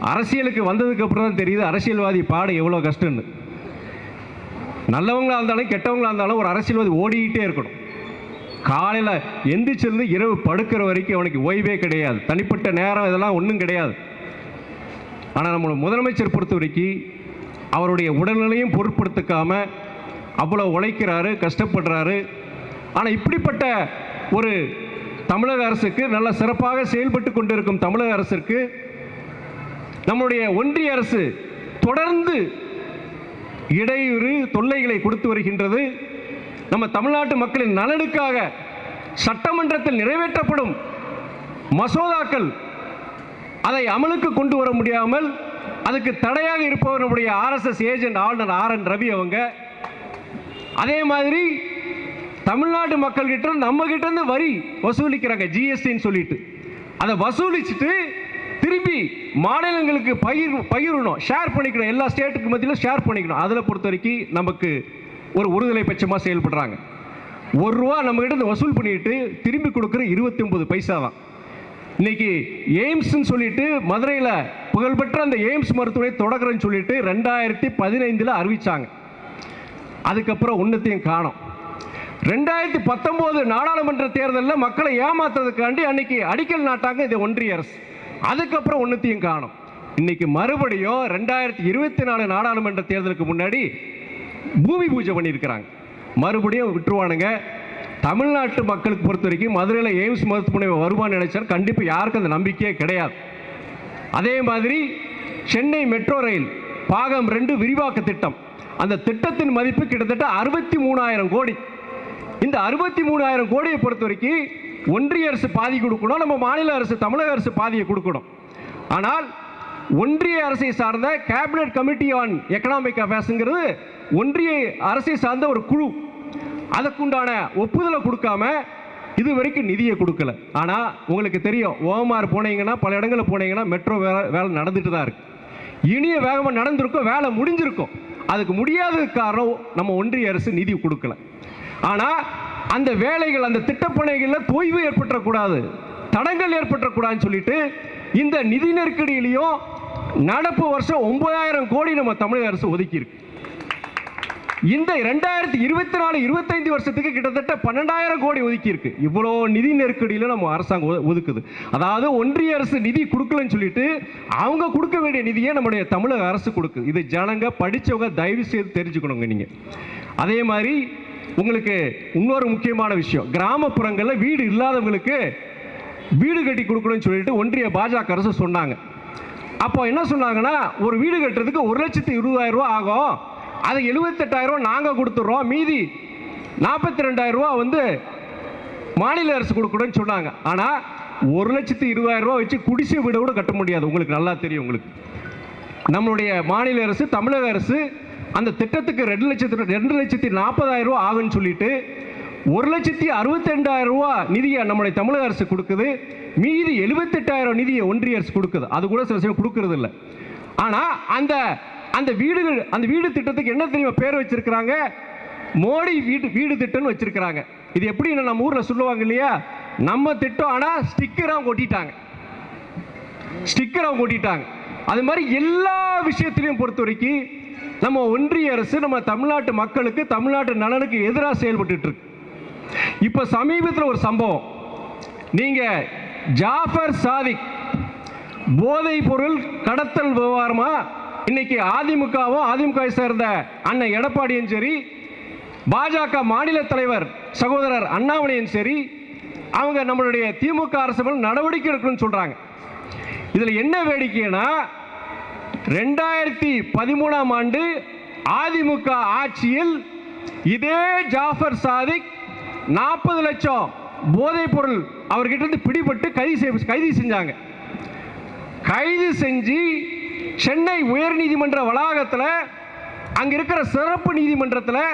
அரசியலுக்கு வந்ததுக்கு அப்புறம் தான் தெரியுது அரசியல்வாதி பாடம் எவ்வளோ கஷ்டம்னு. நல்லவங்களாக இருந்தாலும் கெட்டவங்களாக இருந்தாலும் ஒரு அரசியல்வாதி ஓடிக்கிட்டே இருக்கணும். காலையில் எந்திரிச்சிருந்து இரவு படுக்கிற வரைக்கும் அவனுக்கு ஓய்வே கிடையாது. தனிப்பட்ட நேரம் இதெல்லாம் ஒன்றும் கிடையாது. ஆனால் நம்மளோட முதலமைச்சர் பொறுத்த வரைக்கும் அவருடைய உடல்நிலையும் பொருட்படுத்திக்காம அவ்வளோ உழைக்கிறாரு கஷ்டப்படுறாரு. ஆனால் இப்படிப்பட்ட ஒரு தமிழக அரசுக்கு நல்ல சிறப்பாக செயல்பட்டு கொண்டிருக்கும் தமிழக அரசிற்கு நம்முடைய ஒன்றிய அரசு தொடர்ந்து இடையூறு தொல்லைகளை கொடுத்து வருகின்றது. நம்ம தமிழ்நாட்டு மக்களின் நலனுக்காக சட்டமன்றத்தில் நிறைவேற்றப்படும் மசோதாக்கள் அதை அமலுக்கு கொண்டு வர முடியாமல் அதுக்கு தடையாக இருப்பவர் நம்முடைய ஆர்எஸ்எஸ் ஏஜென்ட் ஆளுநர் ஆர் என் ரவி அவங்க. அதே மாதிரி தமிழ்நாட்டு மக்கள்கிட்ட நம்ம கிட்ட இருந்து வரி வசூலிக்கிறாங்க ஜிஎஸ்டின்னு சொல்லிட்டு. அதை வசூலிச்சுட்டு திருப்பி மாநிலங்களுக்கு பகிர் பகிரணும் ஷேர் பண்ணிக்கணும். எல்லா ஸ்டேட்டுக்கு மத்தியிலும் ஷேர் பண்ணிக்கணும். அதில் பொறுத்த வரைக்கும் நமக்கு ஒரு ஒருதலை பட்சமாக செயல்படுறாங்க. ஒரு ரூபா நம்ம கிட்ட இருந்து வசூல் பண்ணிட்டு திரும்பி கொடுக்குற இருபத்தி ஒன்பது பைசா தான். இன்னைக்கு எய்ம்ஸ்ன்னு சொல்லிட்டு மதுரையில் புகழ்பெற்ற அந்த எய்ம்ஸ் மருத்துவரை தொடங்குறேன்னு சொல்லிட்டு ரெண்டாயிரத்தி பதினைந்தில் அறிவித்தாங்க அதுக்கப்புறம் ஒன்றத்தையும் காணும். ரெண்டாயிரத்தி பத்தொம்போது நாடாளுமன்ற தேர்தலில் மக்களை ஏமாத்துறதுக்காண்டி அன்னைக்கு அடிக்கல் நாட்டாங்க இது ஒன்றிய அரசு. அதுக்கப்புறம் ஒன்றுத்தையும் காணும். இன்னைக்கு மறுபடியும் ரெண்டாயிரத்தி இருபத்தி நாலு நாடாளுமன்ற தேர்தலுக்கு முன்னாடி பூமி பூஜை பண்ணியிருக்கிறாங்க. மறுபடியும் விட்டுருவானுங்க. தமிழ்நாட்டு மக்களுக்கு பொறுத்த வரைக்கும் மதுரையில் எய்ம்ஸ் மருத்துவமனை வருவான்னு நினைச்சால் கண்டிப்பாக யாருக்கும் அந்த நம்பிக்கையே கிடையாது. அதே மாதிரி சென்னை மெட்ரோ ரயில் பாகம் ரெண்டு விரிவாக்க திட்டம். அந்த திட்டத்தின் மதிப்பு கிட்டத்தட்ட அறுபத்தி மூணாயிரம் கோடி. இந்த அறுபத்தி மூணாயிரம் கோடியை பொறுத்த வரைக்கும் ஒன்றிய அரசு பாதி கொடுக்கணும் நம்ம மாநில அரசு தமிழக அரசு பாதியை கொடுக்கணும். ஆனால் ஒன்றிய அரசை சார்ந்த கேபினட் கமிட்டி ஆன் எக்கனாமிக் அஃபேர்ஸுங்கிறது ஒன்றிய அரசை சார்ந்த ஒரு குழு. அதுக்குண்டான ஒப்புதலை கொடுக்காம இது வரைக்கும் நிதியை கொடுக்கல. ஆனால் உங்களுக்கு தெரியும் ஓமார் போனீங்கன்னா பல இடங்களில் போனீங்கன்னா மெட்ரோ வேலை வேலை நடந்துட்டு தான் இருக்கு. இனிய வேகமாக நடந்திருக்கும் வேலை முடிஞ்சிருக்கும். அதுக்கு முடியாததுக்கு காரணம் நம்ம ஒன்றிய அரசு நிதி கொடுக்கல. ஆனால் அந்த வேலைகள் அந்த திட்டப்பணிகளில் தொய்வு ஏற்பட்டக்கூடாது தடங்கள் ஏற்பட்டக்கூடாதுன்னு சொல்லிட்டு இந்த நிதி நெருக்கடியிலையும் நடப்பு வருஷம் ஒன்பதாயிரம் கோடி நம்ம தமிழக அரசு ஒதுக்கியிருக்கு. இந்த ரெண்டாயிரத்தி இருபத்தி நாலு இருபத்தைந்து வருஷத்துக்கு கிட்டத்தட்ட பன்னெண்டாயிரம் கோடி ஒதுக்கியிருக்கு. இவ்வளோ நிதி நெருக்கடியில் நம்ம அரசாங்கம் ஒதுக்குது. அதாவது ஒன்றிய அரசு நிதி கொடுக்கலன்னு சொல்லிட்டு அவங்க கொடுக்க வேண்டிய நிதியை நம்முடைய தமிழக அரசு கொடுக்குது. இது ஜனங்க படிச்சவங்க தயவு செய்து தெரிஞ்சுக்கணுங்க நீங்கள் அதே மாதிரி உங்களுக்கு இன்னொரு முக்கியமான விஷயம். கிராமப்புறங்களில் வீடு இல்லாதவங்களுக்கு வீடு கட்டி கொடுக்கணும்னு சொல்லிட்டு ஒன்றிய பாஜக அரசு சொன்னாங்க. அப்போ என்ன சொன்னாங்கன்னா ஒரு வீடு கட்டுறதுக்கு ஒரு லட்சத்து இருபதாயிரம் ரூபா ஆகும். அது எழுபத்தெட்டாயிரம் ரூபா நாங்கள் கொடுத்துட்றோம் மீதி நாற்பத்தி ரெண்டாயிரம் ரூபா வந்து மாநில அரசு கொடுக்கணும்னு சொன்னாங்க. ஆனால் ஒரு லட்சத்து இருபதாயிரம் ரூபா வச்சு குடிசை வீடு கூட கட்ட முடியாது. உங்களுக்கு நல்லா தெரியும் உங்களுக்கு. நம்மளுடைய மாநில அரசு தமிழக அரசு அந்த திட்டத்துக்கு ரெண்டு லட்சத்து ரெண்டு லட்சத்தி நாற்பதாயிரம் ரூபா ஆகுன்னு சொல்லிட்டு ஒரு லட்சத்தி அறுபத்தி ரெண்டாயிரம் ரூபா நிதியை நம்முடைய தமிழக அரசு கொடுக்குது. மீதி எழுபத்தெட்டாயிரம் நிதியை ஒன்றிய அரசு கொடுக்குது. அது கூட சில சமயம் கொடுக்கறது இல்லை ஆனால் அந்த அந்த வீடுகள் அந்த வீடு திட்டத்துக்கு என்ன தெரியுமா பேர் வச்சிருக்கிறாங்க? மோடி வீடு வீடு திட்டம்னு வச்சிருக்கிறாங்க. இது எப்படி நம்ம ஊரில் சொல்லுவாங்க இல்லையா? நம்ம திட்டம் ஆனால் ஸ்டிக்கராக கொட்டிட்டாங்க. ஸ்டிக்கராக கொட்டிட்டாங்க. அது மாதிரி எல்லா விஷயத்திலையும் பொறுத்த வரைக்கும் நம்ம ஒன்றிய அரசு நம்ம தமிழ்நாட்டு மக்களுக்கு தமிழ்நாட்டு நலனுக்கு எதிராக செயல்பட்டு இருக்கு. இப்போ சமீபத்தில் ஒரு சம்பவம். நீங்க ஜாஃபர் சாதிக் போதைப் பொருள் கடத்தல் விவகாரமா? இன்னைக்கு அதிமுகவும் அதிமுக சேர்ந்த அண்ணன் எடப்பாடியும் சரி பாஜக மாநில தலைவர் சகோதரர் அண்ணாமலையும் சரி அவங்க நம்மளுடைய திமுக அரசு நடவடிக்கை எடுக்கணும்னு சொல்றாங்க. இதில் என்ன வேடிக்கைன்னா ரெண்டாயிரத்தி பதிமூணாம் ஆண்டு அதிமுக ஆட்சியில் இதே ஜாஃபர் சாதிக் நாற்பது லட்சம் போதைப் பொருள் அவர்கிட்ட இருந்து பிடிபட்டு கைது செய் கைது செஞ்சாங்க. கைது செஞ்சு சென்னை உயர்நீதிமன்ற வளாகத்தில் அங்கே இருக்கிற சிறப்பு நீதிமன்றத்தில்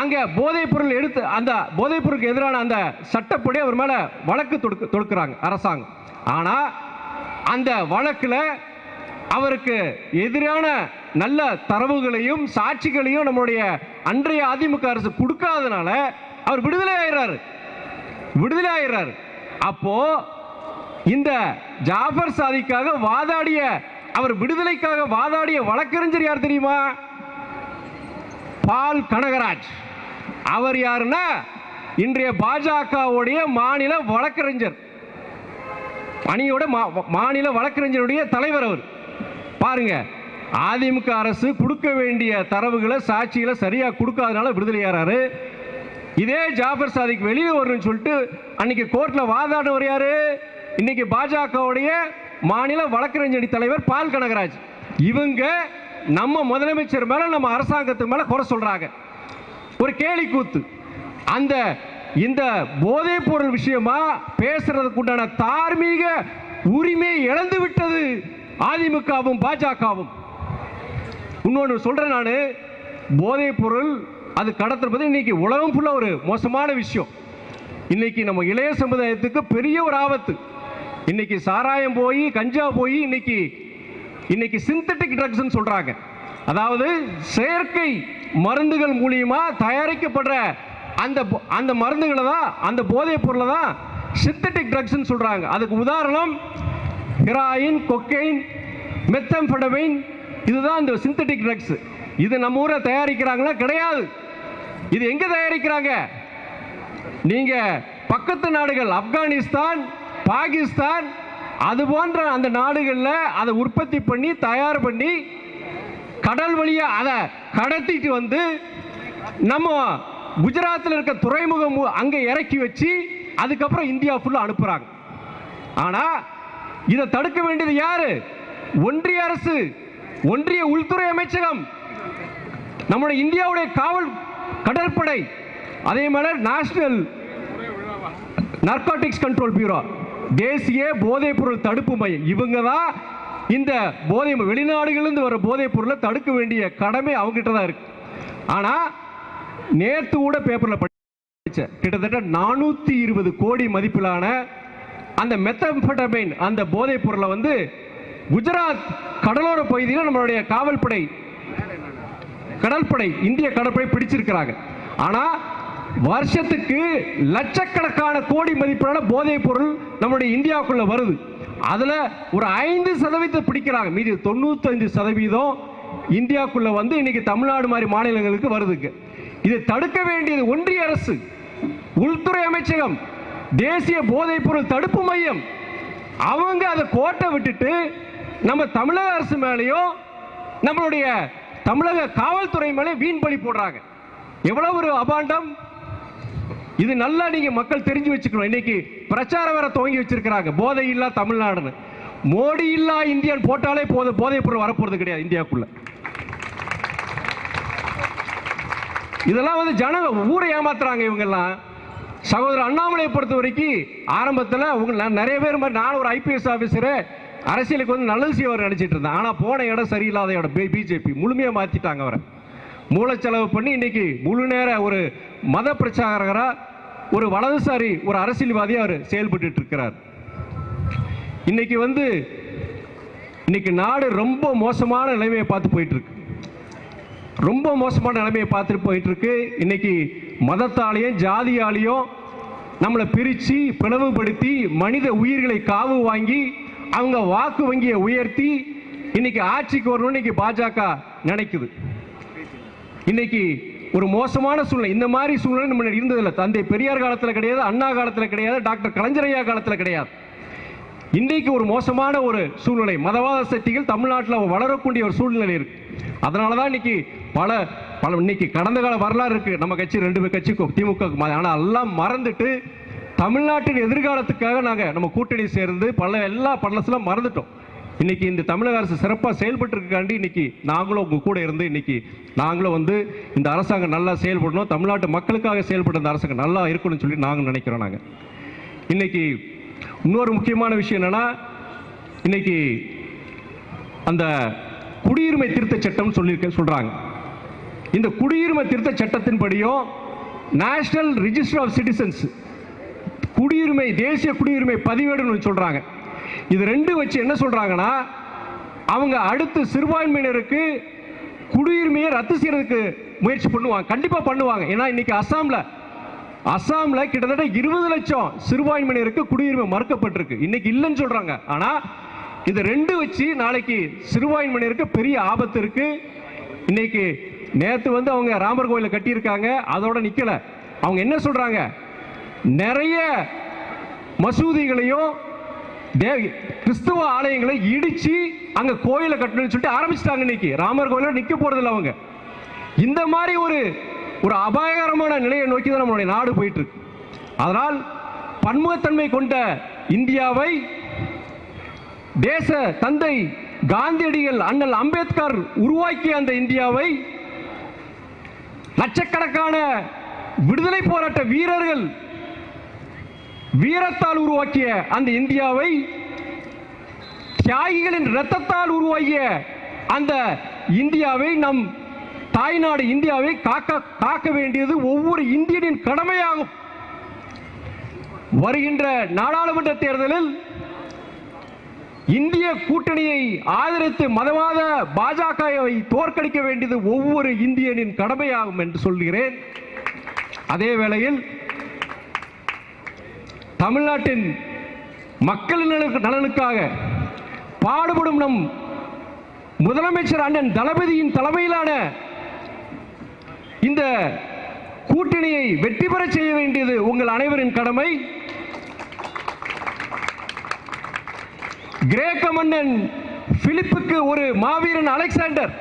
அங்கே போதைப் பொருள் எடுத்து அந்த போதைப் பொருளுக்கு எதிரான அந்த சட்டப்படி அவர் மேலே வழக்கு தொடுக்க தொடுக்கிறாங்க அரசாங்கம். ஆனால் அந்த வழக்கில் அவருக்கு எதிரான நல்ல தரவுகளையும் சாட்சிகளையும் நம்முடைய அன்றைய அதிமுக அரசு கொடுக்காதனால அவர் விடுதலை ஆயிடுறாரு விடுதலை ஆயிடுறாரு அப்போ இந்த ஜாஃபர் சாதிக்காக வாதாடிய அவர் விடுதலைக்காக வாதாடிய வழக்கறிஞர் யார் தெரியுமா? பால் கனகராஜ். அவர் யாருன்னா? இன்றைய பாஜகவுடைய மாநில வழக்கறிஞர். அணியோட மா- மாநில வழக்கறிஞருடைய தலைவர் அவர். பாருங்க அதிமுக அரசு கொடுக்க வேண்டிய தரவுகளை சாட்சிகளை சரியாக கொடுக்காதனால விடுதலையாராரு இதே ஜாஃபர் சாதிக் வெளியே வரணும்னு சொல்லிட்டு அன்னைக்கு கோர்ட்டில் வாதாடுவர் யாரு? இன்னைக்கு பாஜகவுடைய மாநில வழக்கறிஞடி தலைவர் பால் கனகராஜ். இவங்க நம்ம முதலமைச்சர் மேலே நம்ம அரசாங்கத்து மேலே குறை சொல்கிறாங்க ஒரு கேலி கூத்து. அந்த இந்த போதைப் பொருள் விஷயமா பேசுறதுக்கு உண்டான தார்மீக உரிமை இழந்து விட்டது. அதிமுகவும் பாஜகவும். இன்னொன்று சொல்கிறேன் நான். போதைப் பொருள் அது கடத்துறது இன்னைக்கு உலகம் ஃபுல்லாக ஒரு மோசமான விஷயம். இன்னைக்கு நம்ம இளைய சமுதாயத்துக்கு பெரிய ஒரு ஆபத்து. இன்னைக்கு சாராயம் போய் கஞ்சா போய் இன்னைக்கு இன்னைக்கு சிந்தட்டிக் ட்ரக்ஸ்ன்னு சொல்கிறாங்க அதாவது செயற்கை மருந்துகள் மூலியமா தயாரிக்கப்படுற அந்த அந்த மருந்துகளை தான் அந்த போதைப் பொருளை தான் சிந்தட்டிக் ட்ரக்ஸ்ன்னு சொல்கிறாங்க அதுக்கு உதாரணம் ஹெராயின் கொக்கைன் மெத்தம்படமைன் இதுதான் இந்த சிந்தட்டிக் ட்ரக்ஸ் இது நம்ம ஊரை தயாரிக்கிறாங்களா? கிடையாது. இது எங்க தயாரிக்கிறாங்க? நீங்க பக்கத்து நாடுகள் ஆப்கானிஸ்தான் பாகிஸ்தான் அது போன்ற அந்த நாடுகளில் அதை உற்பத்தி பண்ணி தயார் பண்ணி கடல் வழியாக அதை கடத்திட்டு வந்து நம்ம குஜராத்தில் இருக்க துறைமுகம் அங்கே இறக்கி வச்சு அதுக்கப்புறம் இந்தியா ஃபுல்லாக அனுப்புகிறாங்க ஆனால் இதை தடுக்க வேண்டியது யாரு? ஒன்றிய அரசு ஒன்றிய உள்துறை அமைச்சகம் நம்முடைய இந்தியாவுடைய காவல் கடற்படை அதே மாதிரி நேஷனல் நார்காட்டிக்ஸ் கண்ட்ரோல் பியூரோ தேசிய போதைப் பொருள் தடுப்பு மையம். இவங்க தான் இந்த போதை வெளிநாடுகளிலிருந்து வர போதைப் பொருளை தடுக்க வேண்டிய கடமை அவங்ககிட்ட தான் இருக்கு. ஆனால் நேற்று கூட பேப்பரில் படித்தேன் கிட்டத்தட்ட நானூற்றி இருபது கோடி மதிப்பிலான அந்த மெத்தம்பெட்டமைன் அந்த போதைப் பொருளை வந்து குஜராத் கடலோர பகுதியில் நம்மளுடைய காவல்படை கடற்படை இந்திய கடற்படை பிடிச்சிருக்கிறாங்க. ஆனால் வருஷத்துக்கு லட்சக்கணக்கான கோடி மதிப்பிலான போதைப் பொருள் நம்முடைய இந்தியாவுக்குள்ள வருது. அதில் ஒரு ஐந்து சதவீதத்தை பிடிக்கிறாங்க. மீதி தொண்ணூத்தஞ்சு சதவீதம் இந்தியாவுக்குள்ள வந்து இன்னைக்கு தமிழ்நாடு மாதிரி மாநிலங்களுக்கு வருதுங்க. இதை தடுக்க வேண்டியது ஒன்றிய அரசு உள்துறை அமைச்சகம் தேசிய போதைப் பொருள் தடுப்பு மையம். அவங்க அதை கோட்டை விட்டுட்டு நம்ம தமிழக அரசு மேலேயும் நம்மளுடைய தமிழக காவல்துறை மேலே வீண் பலி போடுறாங்க. எவ்வளவு ஒரு அபாண்டம். இது நல்லா நீங்க மக்கள் தெரிஞ்சு வச்சுக்கணும். இன்னைக்கு பிரச்சாரம் வேற துவங்கி வச்சிருக்கிறாங்க. போதை இல்லா தமிழ்நாடுன்னு. மோடி இல்லா இந்தியன் போட்டாலே போதும் போதைப் பொருள் வரப்போறது கிடையாது இந்தியாவுக்குள்ள. இதெல்லாம் வந்து ஜனங்க ஊரை ஏமாத்துறாங்க இவங்கெல்லாம். சகோதரர் அண்ணாமலையை பொறுத்த வரைக்கும் ஆரம்பத்தில் உங்க நான் நிறைய பேர் மாதிரி நான் ஒரு ஐபிஎஸ் ஆஃபீஸரு அரசியலுக்கு வந்து நல்லது செய்வார் நினச்சிட்டு இருந்தேன். ஆனால் போன இடம் சரியில்லாத இடம். பிஜேபி முழுமையாக மாற்றிட்டாங்க அவரை. மூலச்செலவு பண்ணி இன்னைக்கு முழு நேர ஒரு மத பிரச்சாரகராக ஒரு வலதுசாரி ஒரு அரசியல்வாதியாக அவர் செயல்பட்டு இருக்கிறார். இன்னைக்கு வந்து இன்னைக்கு நாடு ரொம்ப மோசமான நிலைமையை பார்த்து போயிட்டு இருக்கு. ரொம்ப மோசமான நிலைமையை பார்த்துட்டு போயிட்டு இருக்கு. இன்னைக்கு மதத்தாலேயும் ஜாதியாலையும் நம்மளை பிரித்து பிளவுபடுத்தி மனித உயிர்களை காவு வாங்கி அவங்க வாக்கு வங்கியை உயர்த்தி இன்னைக்கு ஆட்சிக்கு வரணும்னு இன்னைக்கு பாஜக நினைக்குது. இன்னைக்கு ஒரு மோசமான சூழ்நிலை. இந்த மாதிரி சூழ்நிலை நம்ம இருந்ததில்லை. தந்தை பெரியார் காலத்தில் கிடையாது அண்ணா காலத்தில் கிடையாது டாக்டர் கலைஞரையா காலத்தில் கிடையாது. இன்றைக்கு ஒரு மோசமான ஒரு சூழ்நிலை. மதவாத சக்திகள் தமிழ்நாட்டில் வளரக்கூடிய ஒரு சூழ்நிலை இருக்கு. அதனால தான் இன்னைக்கு பல பல இன்னைக்கு கடந்த கால வரலாறு இருக்கு. நம்ம கட்சி ரெண்டு கட்சிக்கும் திமுக ஆனால் எல்லாம் மறந்துட்டு தமிழ்நாட்டின் எதிர்காலத்துக்காக நாங்கள் நம்ம கூட்டணி சேர்ந்து பல எல்லா பல்லசெல்லாம் மறந்துட்டோம். இன்னைக்கு இந்த தமிழக அரசு சிறப்பாக செயல்பட்டு இருக்காண்டி இன்னைக்கு நாங்களும் உங்க கூட இருந்து இன்னைக்கு நாங்களும் வந்து இந்த அரசாங்கம் நல்லா செயல்படணும். தமிழ்நாட்டு மக்களுக்காக செயல்பட்ட இந்த அரசாங்கம் நல்லா இருக்கணும்னு சொல்லி நாங்கள் நினைக்கிறோம் நாங்கள் இன்னைக்கு இன்னொரு முக்கியமான விஷயம் என்னன்னா இன்னைக்கு அந்த குடியுரிமை திருத்த சட்டம் சொல்லியிருக்க சொல்றாங்க. இந்த குடியுரிமை திருத்த சட்டத்தின்படியும் நேஷனல் ரிஜிஸ்டர் ஆஃப் சிட்டிசன்ஸ் குடியுரிமை தேசிய குடியுரிமை பதிவேடுன்னு சொல்றாங்க. இது ரெண்டு வச்சு என்ன சொல்றாங்கன்னா அவங்க அடுத்து சிறுபான்மையினருக்கு குடியுரிமையை ரத்து செய்யறதுக்கு முயற்சி பண்ணுவாங்க. கண்டிப்பா பண்ணுவாங்க. ஏன்னா இன்னைக்கு அஸ்ஸாமில் அஸ்ஸாம்ல கிட்டத்தட்ட இருபது லட்சம் சிறுபான்மையினருக்கு குடியுரிமை மறுக்கப்பட்டிருக்கு. இன்னைக்கு இல்லைன்னு சொல்றாங்க. ஆனா இதை ரெண்டு வச்சு நாளைக்கு சிறுபான்மையினருக்கு பெரிய ஆபத்து இருக்கு. இன்னைக்கு நேத்து வந்து அவங்க ராமர் கோயிலில் கட்டியிருக்காங்க. அதோட நிக்கல. அவங்க என்ன சொல்றாங்க? நிறைய மசூதிகளையும் கிறிஸ்துவ ஆலயங்களை இடிச்சு அங்க கோயிலை கட்டணும்னு சொல்லிட்டு ஆரம்பிச்சிட்டாங்க இன்னைக்கு. ராமர் கோயில நிக்க போறதில்ல அவங்க. இந்த மாதிரி ஒரு ஒரு அபாயகரமான நிலையை நோக்கி தான் நம்மளுடைய நாடு போயிட்டு இருக்கு அதனால் பன்முகத்தன்மை கொண்ட இந்தியாவை தேச தந்தை காந்தியடிகள் அண்ணல் அம்பேத்கர் உருவாக்கிய அந்த இந்தியாவை லட்சக்கணக்கான விடுதலை போராட்ட வீரர்கள் வீரத்தால் உருவாக்கிய அந்த இந்தியாவை தியாகிகளின் இரத்தத்தால் உருவாகிய அந்த இந்தியாவை நம் தாய்நாடு இந்தியாவை காக்க காக்க வேண்டியது ஒவ்வொரு இந்தியனின் கடமையாகும். வருகின்ற நாடாளுமன்ற தேர்தலில் இந்திய கூட்டணியை ஆதரித்து மதவாத பாஜகவை தோற்கடிக்க வேண்டியது ஒவ்வொரு இந்தியனின் கடமையாகும் என்று சொல்கிறேன். அதே வேளையில் தமிழ்நாட்டின் மக்களின் நலனுக்காக பாடுபடும் நம் முதலமைச்சர் அண்ணன் தளபதியின் தலைமையிலான இந்த கூட்டணியை வெற்றி பெற செய்ய வேண்டியது உங்கள் அனைவரின் கடமை. கிரேக்க மன்னன் பிலிப்புக்கு ஒரு மாவீரன் அலெக்சாண்டர்.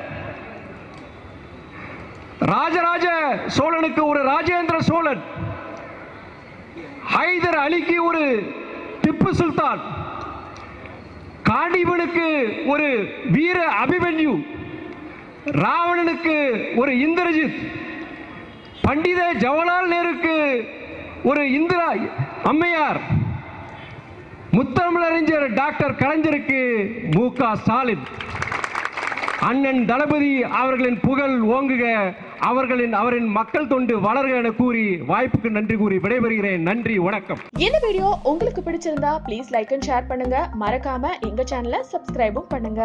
ராஜராஜ சோழனுக்கு ஒரு ராஜேந்திர சோழன். ஹைதர் அலிக்கு ஒரு திப்பு சுல்தான். காண்டிவனுக்கு ஒரு வீர அபிமன்யு. ராவணனுக்கு ஒரு இந்திரஜித். பண்டித ஜவஹர்லால் நேருக்கு ஒரு இந்திரா அம்மையார் முத்தமிழறிஞர் டாக்டர் கலைஞருக்கு மு க ஸ்டாலின். அண்ணன் தளபதி அவர்களின் புகழ் ஓங்குக அவர்களின் அவரின் மக்கள் தொண்டு வளர்க என கூறி வாய்ப்புக்கு நன்றி கூறி விடைபெறுகிறேன். நன்றி வணக்கம். இந்த வீடியோ உங்களுக்கு பிடிச்சிருந்தா ப்ளீஸ் லைக் அண்ட் ஷேர் பண்ணுங்க. மறக்காம எங்க சேனலை சப்ஸ்கிரைபும் பண்ணுங்க.